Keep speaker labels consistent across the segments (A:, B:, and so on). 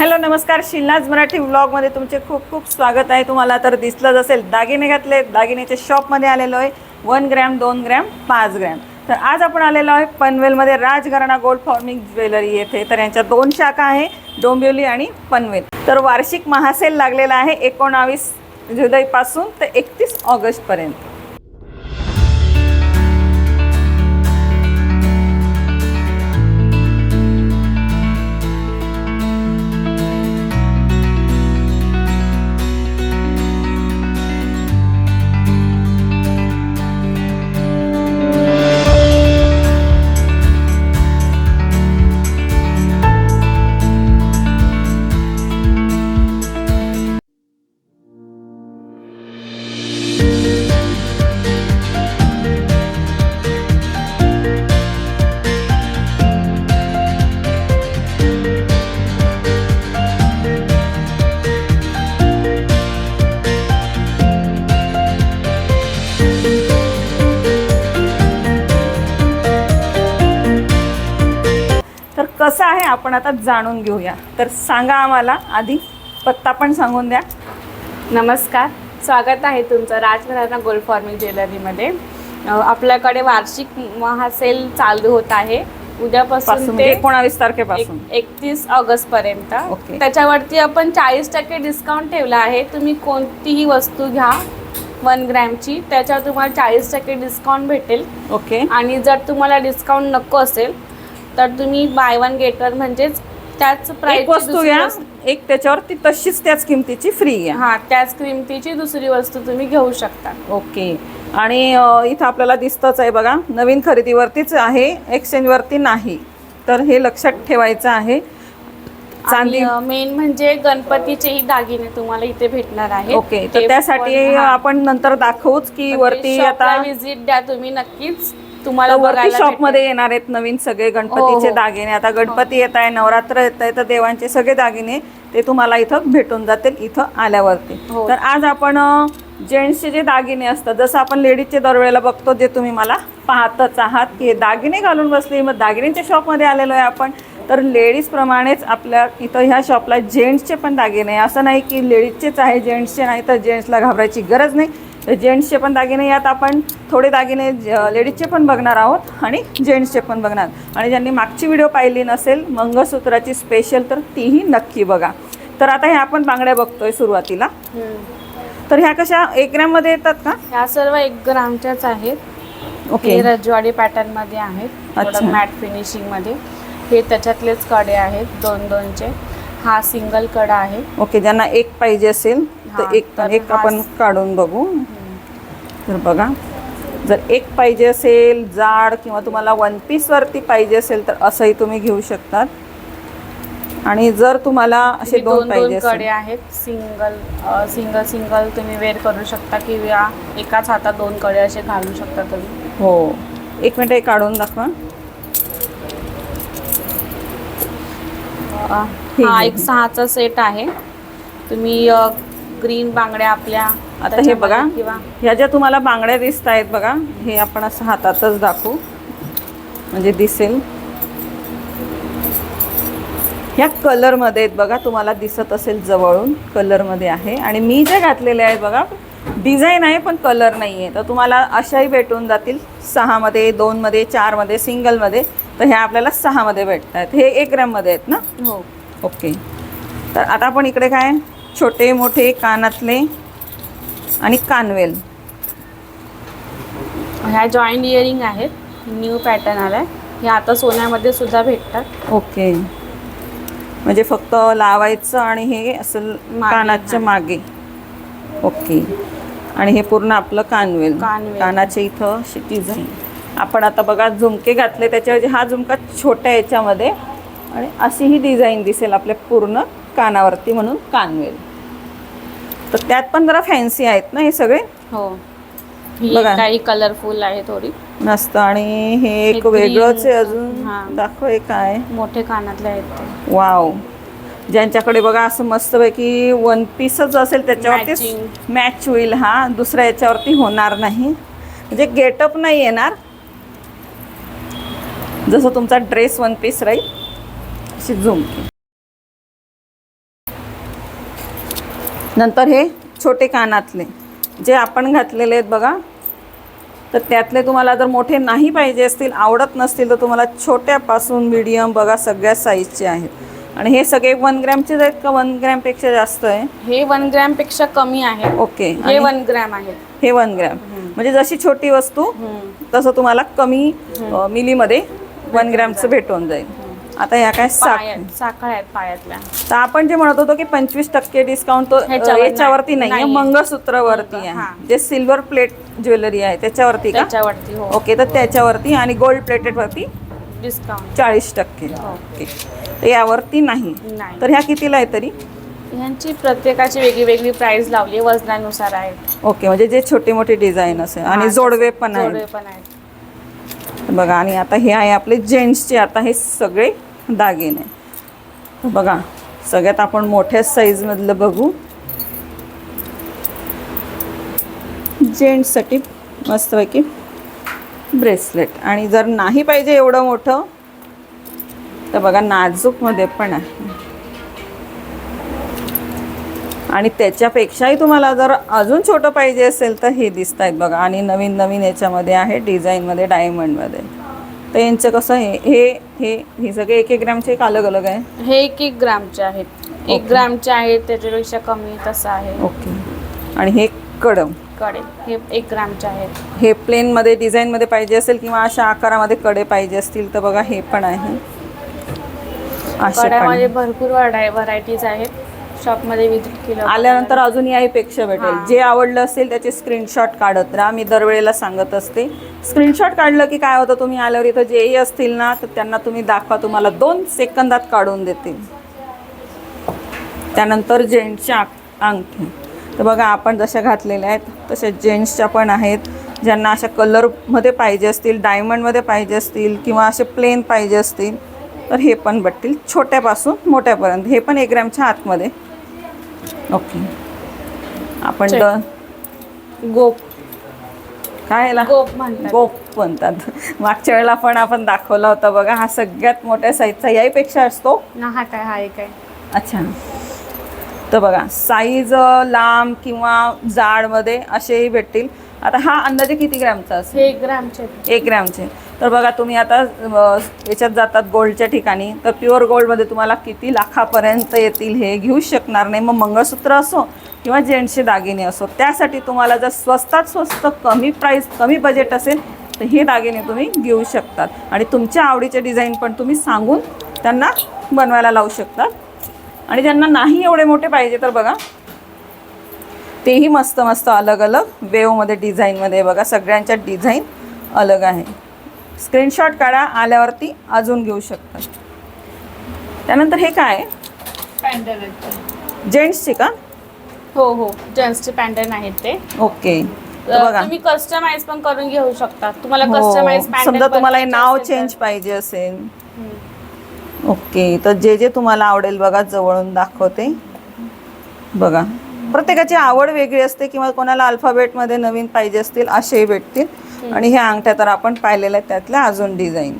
A: Hello नमस्कार. शिलनाज मराठी व्लॉगमध्ये तुमचे खूप खूप स्वागत आहे. तुम्हाला तर दिसलंच असेल दागिने घातले. दागिन्याच्या शॉपमध्ये आलेलो आहे. वन ग्रॅम दोन ग्रॅम पाच ग्रॅम तर आज आपण आलेलो आहे पनवेलमध्ये राजघराणा गोल्ड फॉर्मिंग ज्वेलरी येथे. तर यांच्या दोन शाखा आहे डोंबिवली आणि पनवेल. तर वार्षिक महासेल लागलेला आहे एकोणावीस जुलैपासून ते एकतीस ऑगस्टपर्यंत. आपण आता जाणून घेऊया. तर सांगा आम्हाला आधी पत्ता पण सांगून द्या.
B: नमस्कार स्वागत आहे तुमचं राजघराणा गोल्ड फॉर्मिंग ज्वेलरीमध्ये. आपल्याकडे वार्षिक महासेल चालू होत आहे. उद्यापासून
A: पासून
B: ते
A: एकोणावीस तारखेपासून.
B: एकतीस ऑगस्ट पर्यंत. त्याच्यावरती आपण चाळीस टक्के डिस्काउंट ठेवला आहे. तुम्ही कोणतीही वस्तू घ्या वन ग्रॅमची. त्याच्यावर तुम्हाला चाळीस टक्के डिस्काउंट भेटेल.
A: ओके.
B: आणि जर तुम्हाला डिस्काउंट नको असेल तर तुम्ही बाय वन गेट वन म्हणजेच त्याच
A: एक
B: प्राइस
A: वस्तू घ्या एक त्याच्यावरती तशीच त्याच किमतीची फ्री घ्या
B: हा त्याच किमतीची दुसरी वस्तू तुम्ही घेऊ शकता.
A: ओके. आणि इथं आपल्याला दिसतंच आहे बघा नवीन खरेदीवरतीच आहे एक्सचेंजवरती नाही. तर हे लक्षात ठेवायचं आहे. चांदी
B: मेन म्हणजे गणपतीचेही दागिने तुम्हाला इथे भेटणार आहेत.
A: ओके. तर त्यासाठी आपण नंतर दाखवूच की वरती आता
B: विजिट द्या तुम्ही नक्कीच. तुम्हाला
A: वरती शॉपमध्ये येणार आहेत नवीन सगळे गणपतीचे
B: हो, हो.
A: दागिने आता गणपती येत आहे नवरात्र येत आहे तर देवांचे सगळे दागिने ते तुम्हाला इथं भेटून जातील इथं आल्यावरती
B: हो.
A: तर आज आपण जेंट्सचे जे दागिने असतात जसं आपण लेडीजचे दरवेळेला बघतो जे तुम्ही मला पाहतच आहात की हे दागिने घालून बसले मग दागिन्यांच्या शॉपमध्ये आलेलो आहे आपण तर लेडीजप्रमाणेच आपल्या इथं ह्या शॉपला जेंट्सचे पण दागिने. असं नाही की लेडीजचेच आहे जेंट्सचे नाही तर जेंट्सला घाबरायची गरज नाही तर जेंट्सचे पण दागिने यात आपण थोडे दागिने लेडीजचे पण बघणार आहोत आणि जेंट्सचे पण बघणार. आणि ज्यांनी मागची व्हिडिओ पाहिली नसेल मंगळसूत्राची स्पेशल तर तीही नक्की बघा. तर आता ह्या आपण बांगड्या बघतोय सुरुवातीला. तर ह्या कशा एक ग्रॅममध्ये येतात का?
B: ह्या सर्व एक ग्रामच्याच आहेत.
A: ओके.
B: रजवाडी पॅटर्नमध्ये आहेत. मॅट फिनिशिंगमध्ये. हे त्याच्यातलेच कडे आहेत दोन दोनचे हा सिंगल कडा आहे.
A: ओके ज्यांना एक पाहिजे असेल तर एक
B: तर
A: एक आपण काढून बघू. तर बघा जर एक पाहिजे असेल जाड किंवा तुम्हाला वन पीसवरती पाहिजे असेल तर असंही तुम्ही घेऊ शकतात. आणि जर तुम्हाला असे दोन पाहिजे
B: कडे आहेत सिंगल सिंगल सिंगल तुम्ही वेअर करू शकता किंवा एकाच हातात दोन कडे असे घालू शकता तुम्ही.
A: हो. एक मिनिट हे काढून दाखवा. हे.
B: एक सहाचा सेट आहे. तुम्ही ग्रीन बांगड्या आपल्या
A: आता हे बघा.
B: किंवा
A: ह्या ज्या तुम्हाला बांगड्या दिसत आहेत बघा हे आपण असं हातातच दाखवू. म्हणजे दिसेल. ह्या कलरमध्ये आहेत बघा तुम्हाला दिसत असेल जवळून कलरमध्ये आहे. आणि मी जे घातलेले आहेत बघा डिझाईन आहे पण कलर नाही आहे तर तुम्हाला अशाही भेटून जातील. सहामध्ये दोनमध्ये चारमध्ये सिंगलमध्ये. तर ह्या आपल्याला सहामध्ये भेटत आहेत हे एक ग्रॅममध्ये आहेत ना?
B: हो.
A: ओके. तर आता आपण इकडे काय? छोटे मोठे कानातले आणि कानवेल.
B: ह्या जॉईंट इयरिंग आहेत. न्यू पॅटर्न आलाय. हे आता सोन्यामध्ये सुद्धा भेटतात.
A: ओके. म्हणजे फक्त लावायचं आणि हे असं कानाच्या. मागे. ओके. आणि हे पूर्ण आपलं कानवेल. कानाच्या इथं डिझाईन आपण आता बघा झुमके घातले. त्याच्याऐवजी हा झुमका छोट्या याच्यामध्ये. आणि अशी ही डिझाईन दिसेल आपल्या पूर्ण कानावरती म्हणून कानवेल. तर त्यात पण जरा फॅन्सी आहेत ना हे सगळे?
B: हो.
A: बघा.
B: काही कलरफुल आहे थोडी.
A: मस्त. आणि हे एक वेगळंच आहे अजून. दाखव हे काय.
B: मोठे कानातले आहेत
A: वाव. ज्यांच्याकडे बघा असं मस्तपैकी वन पीसच असेल त्याच्यावरती. मॅच होईल. हा दुसऱ्या याच्यावरती होणार नाही. म्हणजे गेटअप नाही येणार. जसं तुमचा ड्रेस वन पीस राहील अशी झुमकी. नंतर हे छोटे कानातले जे आपण घातलेले आहेत बघा. तर त्यातले तुम्हाला जर मोठे नाही पाहिजे असतील आवडत नसतील तर तुम्हाला छोट्यापासून मीडियम बघा सगळ्या साईजचे आहेत. आणि हे सगळे वन ग्रॅमचेच आहेत का वन ग्रॅमपेक्षा जास्त आहे?
B: हे वन ग्रॅमपेक्षा कमी आहे.
A: ओके
B: हे वन ग्रॅम आहे.
A: हे वन ग्रॅम म्हणजे जशी छोटी वस्तू तसं तुम्हाला कमी मिलीमध्ये वन ग्रॅमचं भेटून जाईल. आता ह्या काय साख
B: पायात साखळ आहेत पायातल्या.
A: तर आपण जे म्हणत होतो की पंचवीस टक्के डिस्काउंट तो अ,
B: ह्याच्यावर
A: याच्यावरती
B: नाही. नाहीये.
A: मंगळसूत्रावरती
B: मंगळ-
A: आहे.
B: हां.
A: जे सिल्वर प्लेट ज्वेलरी आहे त्याच्यावरती का?
B: त्याच्यावरती हो.
A: ओके तर त्याच्यावरती आणि गोल्ड प्लेटेड वरती
B: डिस्काउंट
A: चाळीस टक्के.
B: हो.
A: ओके तर यावरती नाही.
B: नाही.
A: तर ह्या कितीला आहे तरी?
B: ह्यांची प्रत्येकाची वेगळी वेगळी प्राइस लावली आहे, वजनानुसार आहेत
A: ओके म्हणजे जे छोटे मोठे डिझाईन असेल आणि
B: हा,
A: जोडवे पण
B: जोडवे
A: आहेत
B: पण आहेत.
A: बघा आणि आता हे आहे आपले जेंट्सचे आता हे सगळे दागिने. बघा सगळ्यात आपण मोठ्या साईजमधलं बघू. जेंट्ससाठी मस्तपैकी ब्रेसलेट आणि जर नाही पाहिजे एवढं मोठं तर बघा नाजूकमध्ये पण आहे. आणि त्याच्यापेक्षाही तुम्हाला जर अजून छोटं पाहिजे असेल तर हे दिसत आहेत बघा. आणि नवीन नवीन याच्यामध्ये आहे डिझाईनमध्ये डायमंडमध्ये तर यांचं कसं हे हे हे हे सगळे एक एक ग्रॅमचे एक अलग अलग आहे?
B: हे एक एक ग्रामचे आहेत. एक. ग्रामचे आहेत त्याच्यापेक्षा कमी तसं आहे.
A: ओके. आणि हे कडम?
B: कडे हे एक ग्रामचे आहेत.
A: हे प्लेनमध्ये डिझाईनमध्ये पाहिजे असेल किंवा अशा आकारामध्ये कडे पाहिजे असतील तर बघा हे पण आहे. असे पण.
B: कड्यामध्ये
A: आहे.
B: भरपूर व्हरायटीज आहेत. शॉपमध्ये विजिट केलं.
A: आल्यानंतर अजून याहीपेक्षा भेटेल. जे आवडलं असेल त्याचे स्क्रीनशॉट काढत राहा. मी दरवेळेला सांगत असते. स्क्रीनशॉट काढलं की काय होतं तुम्ही आल्यावर इथं जेही असतील ना तर त्यांना तुम्ही दाखवा. तुम्हाला दोन सेकंदात काढून देतील. त्यानंतर जेंट्सच्या अंगठी. तर बघा आपण जशा घातलेल्या आहेत तशा जेंट्सच्या पण आहेत. ज्यांना अशा कलरमध्ये पाहिजे असतील डायमंडमध्ये पाहिजे असतील किंवा असे प्लेन पाहिजे असतील तर हे पण भेटतील छोट्यापासून मोठ्यापर्यंत. हे पण एक ग्रॅमच्या आतमध्ये. ओके. आपण
B: चल.
A: द
B: गोप.
A: काय याला?
B: गोप म्हणतात.
A: गोप म्हणतात. मागच्या वेळेला पण आपण दाखवला होता बघा हा सगळ्यात मोठ्या साईजचा याहीपेक्षा असतो.
B: ना हा काय हा एक आहे.
A: अच्छा. तर बघा साईज लांब किंवा जाडमध्ये असेही भेटतील. आता हा अंदाजे किती ग्रॅमचा असेल?
B: हे एक ग्रामचे.
A: एक ग्रॅमचे. तर बघा तुम्ही आता याच्यात जातात गोल्डच्या ठिकाणी. तर प्युअर गोल्डमध्ये तुम्हाला किती लाखापर्यंत येतील हे घेऊ शकणार नाही. मग मंगळसूत्र असो किंवा जेंट्सचे दागिने असो त्यासाठी तुम्हाला जर स्वस्तात स्वस्त कमी प्राईस कमी बजेट असेल तर हे दागिने तुम्ही घेऊ शकतात. आणि तुमच्या आवडीचे डिझाईन पण तुम्ही सांगून त्यांना बनवायला लावू शकतात. आणि ज्यांना नाही एवढे मोठे पाहिजे तर बघा तेही मस्त मस्त अलग अलग वेवमध्ये डिझाईनमध्ये बघा सगळ्यांच्या डिझाईन अलग आहे. स्क्रीनशॉट काढा आल्यावरती अजून घेऊ शकता. त्यानंतर हे काय?
B: पॅन्डल
A: जेंट्सचे का?
B: हो हो. जेंट्सचे पॅन्डल आहेत ते.
A: ओके बघा.
B: तुम्ही कस्टमाइज पण करून घेऊ शकता. तुम्हाला
A: हो,
B: कस्टमाइज
A: समजा तुम्हाला हे नाव चेंज पाहिजे असेल. ओके तर जे जे तुम्हाला आवडेल बघा जवळून दाखवते. बघा. प्रत्येकाची आवड वेगळी असते किंवा कोणाला अल्फाबेटमध्ये नवीन पाहिजे असतील असेही भेटतील. आणि ह्या अंगठ्या तर आपण पाहिलेल्या आहेत त्यातल्या अजून डिझाईन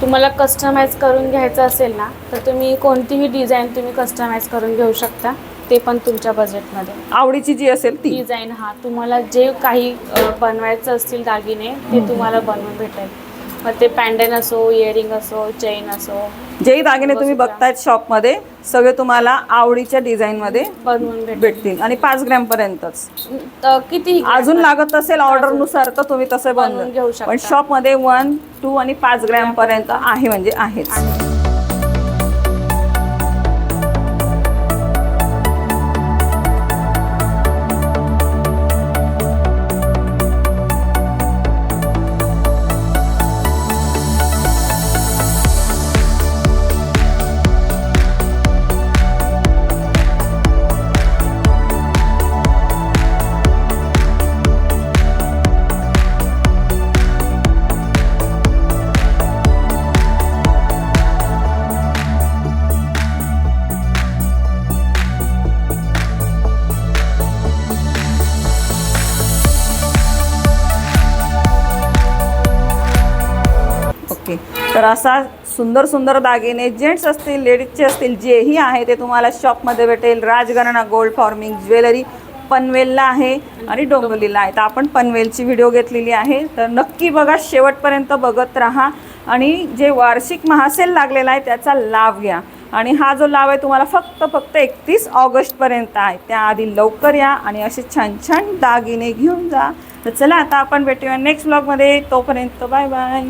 B: तुम्हाला कस्टमाइज करून घ्यायचं असेल ना तर तुम्ही कोणतीही डिझाईन तुम्ही कस्टमाइज करून घेऊ शकता. ते पण तुमच्या बजेटमध्ये
A: आवडीची जी असेल ती.
B: डिझाईन हा. तुम्हाला जे काही बनवायचं असतील दागिने ते तुम्हाला बनवून भेटेल. मग ते पॅन्डन असो इयरिंग असो चेन असो.
A: जेही दागिने तुम्ही
B: बघा.
A: बघतायत शॉपमध्ये सगळे तुम्हाला आवडीच्या डिझाईनमध्ये
B: बनवून भेटेल
A: भेटतील. आणि पाच ग्रॅम पर्यंतच.
B: तर कितीही
A: अजून लागत असेल ऑर्डरनुसार तर तुम्ही तसे
B: बनवून
A: बनवून
B: घेऊ शकता.
A: पण शॉपमध्ये वन टू आणि पाच ग्रॅम पर्यंत आहे म्हणजे आहेच. ओके तर असा सुंदर सुंदर दागिने जेंट्स असतील लेडीजचे असतील जेही आहे ते तुम्हाला शॉपमध्ये भेटेल. राजघराणा गोल्ड फॉर्मिंग ज्वेलरी पनवेलला आहे आणि डोंबिवलीला आहे. तर आपण पनवेलची व्हिडिओ घेतलेली आहे. तर नक्की बघा शेवटपर्यंत बघत राहा. आणि जे वार्षिक महासेल लागलेला आहे त्याचा लाभ घ्या. आणि हा जो लाभ आहे तुम्हाला फक्त फक्त एकतीस ऑगस्टपर्यंत आहे. त्याआधी लवकर या आणि असे छान छान दागिने घेऊन जा. तर चला आता आपण भेटूया नेक्स्ट ब्लॉगमध्ये तोपर्यंत बाय बाय